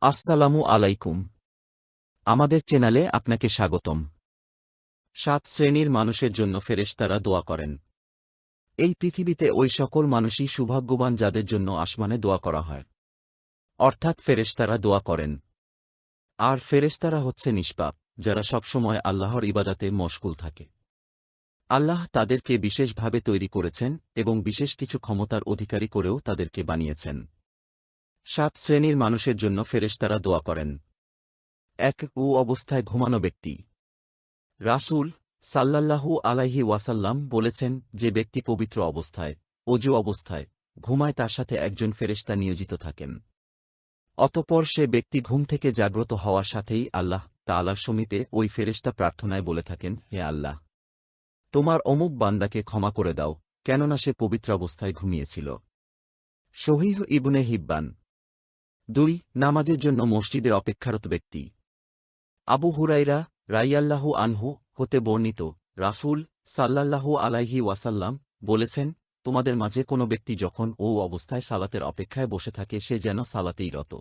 আসসালামু আলাইকুম। আমাদের চ্যানেলে আপনাকে স্বাগতম। সাত শ্রেণির মানুষের জন্য ফেরেশতারা দোয়া করেন। এই পৃথিবীতে ওই সকল মানুষই সৌভাগ্যবান যাদের জন্য আসমানে দোয়া করা হয়। অর্থাৎ ফেরেশতারা দোয়া করেন। আর ফেরেশতারা হচ্ছে নিষ্পাপ, যারা সবসময় আল্লাহর ইবাদাতে মশগুল থাকে। আল্লাহ তাদেরকে বিশেষভাবে তৈরি করেছেন এবং বিশেষ কিছু ক্ষমতার অধিকারী করেও তাদেরকে বানিয়েছেন। সাত শ্রেণির মানুষের জন্য ফেরেশতারা দোয়া করেন। এক উ অবস্থায় ঘুমানো ব্যক্তি। রাসূল সাল্লাল্লাহু আলাইহি ওয়াসাল্লাম বলেছেন যে ব্যক্তি পবিত্র অবস্থায়, অজু অবস্থায় ঘুমায় তার সাথে একজন ফেরেশতা নিয়োজিত থাকেন। অতপর সে ব্যক্তি ঘুম থেকে জাগ্রত হওয়ার সাথেই আল্লাহ তাআলার সমীপে ওই ফেরেশতা প্রার্থনায় বলে থাকেন, হে আল্লাহ, তোমার অমুক বান্দাকে ক্ষমা করে দাও, কেননা সে পবিত্র অবস্থায় ঘুমিয়েছিল। শহীহ ইবনে হিব্বান দুই, নামাজের জন্য মসজিদে অপেক্ষারত ব্যক্তি। আবু হুরাইরা রাইয়াল্লাহু আনহু হতে বর্ণিত রাসূল সাল্লাল্লাহু আলাইহি ওয়াসাল্লাম বলেছেন, তোমাদের মাঝে কোনো ব্যক্তি যখন ও অবস্থায় সালাতের অপেক্ষায় বসে থাকে, সে যেন সালাতেই রত।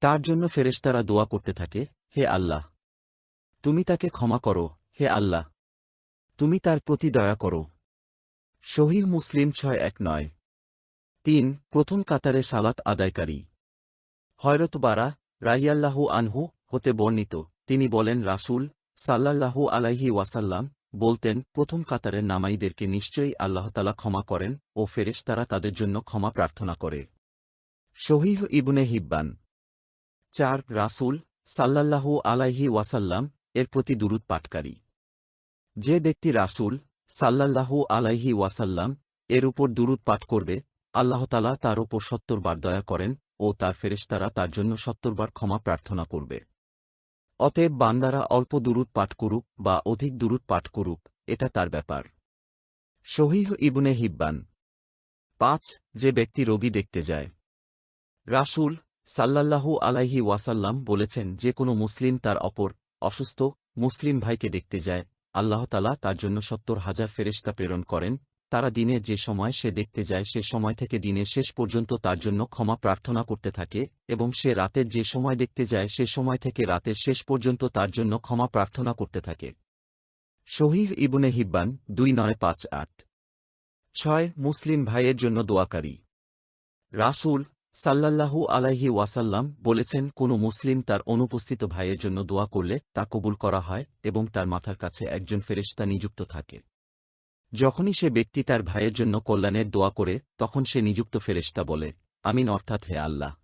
তার জন্য ফেরেশতারা দোয়া করতে থাকে, হে আল্লাহ, তুমি তাকে ক্ষমা করো, হে আল্লাহ, তুমি তার প্রতি দয়া করো। শহীদ মুসলিম ছয় এক নয়। তিন, প্রথম কাতারে সালাত আদায়কারী। হয়রত বারা রাইয়াল্লাহু আনহু হতে বর্ণিত। তিনি বলেন, রাসূল সাল্লাল্লাহু আলাইহি ওয়াসাল্লাম বলতেন, প্রথম কাতারের নামাইদেরকে নিশ্চয়ই আল্লাহতালা ক্ষমা করেন ও ফেরেশতারা তাদের জন্য ক্ষমা প্রার্থনা করে। শহীহ ইবনে হিব্বান। চার, রাসূল সাল্লাল্লাহু আলাইহি ওয়াসাল্লাম এর প্রতি দুরুদ পাঠকারী। যে ব্যক্তি রাসূল সাল্লাল্লাহু আলাইহি ওয়াসাল্লাম এর উপর দুরুদ পাঠ করবে আল্লাহতালা তার ওপর সত্তর বার দয়া করেন ও তার ফেরেশতারা তার জন্য সত্তরবার ক্ষমা প্রার্থনা করবে। অতএব বান্দারা অল্প দুরুদ পাঠ করুক বা অধিক দুরুদ পাঠ করুক, এটা তার ব্যাপার। শহীহ ইবনে হিব্বান। পাঁচ, যে ব্যক্তি রোগী দেখতে যায়। রাসূল সাল্লাল্লাহু আলাইহি ওয়াসাল্লাম বলেছেন, যে কোনো মুসলিম তার অপর অসুস্থ মুসলিম ভাইকে দেখতে যায়। আল্লাহতালা তার জন্য সত্তর হাজার ফেরেশতা প্রেরণ করেন তারা দিনের যে সময় সে দেখতে যায় সে সময় থেকে দিনের শেষ পর্যন্ত তার জন্য ক্ষমা প্রার্থনা করতে থাকে, এবং সে রাতের যে সময় দেখতে যায় সে সময় থেকে রাতের শেষ পর্যন্ত তার জন্য ক্ষমা প্রার্থনা করতে থাকে। শহীদ ইবনে হিব্বান দুই নয় পাঁচ আট। ছয়, মুসলিম ভাইয়ের জন্য দোয়াকারী। রাসূল সাল্লাল্লাহু আলাইহি ওয়াসাল্লাম বলেছেন, কোনো মুসলিম তার অনুপস্থিত ভাইয়ের জন্য দোয়া করলে তা কবুল করা হয় এবং তার মাথার কাছে একজন ফেরেশতা নিযুক্ত থাকে। যখনই সে ব্যক্তি তার ভাইয়ের জন্য কল্যাণের দোয়া করে, তখন সে নিযুক্ত ফেরেশতা বলে, আমিন অর্থাৎ হে আল্লাহ।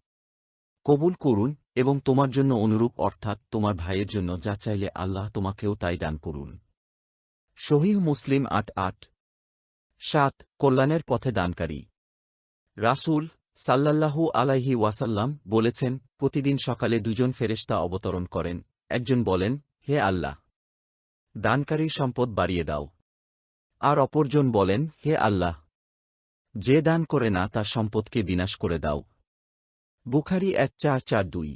কবুল করুন এবং তোমার জন্য অনুরূপ অর্থাৎ তোমার ভাইয়ের জন্য যা চাইলে আল্লাহ তোমাকেও তাই দান করুন। শহীদ মুসলিম আট আট। সাত, কল্যাণের পথে দানকারী। রাসূল সাল্লাল্লাহু আলাইহি ওয়াসাল্লাম বলেছেন, প্রতিদিন সকালে দুজন ফেরেশতা অবতরণ করেন। একজন বলেন, হে আল্লাহ দানকারী সম্পদ বাড়িয়ে দাও। আর অপরজন বলেন, হে আল্লাহ, যে দান করে না, তা সম্পদকে বিনাশ করে দাও। বুখারি এক চার চার দুই।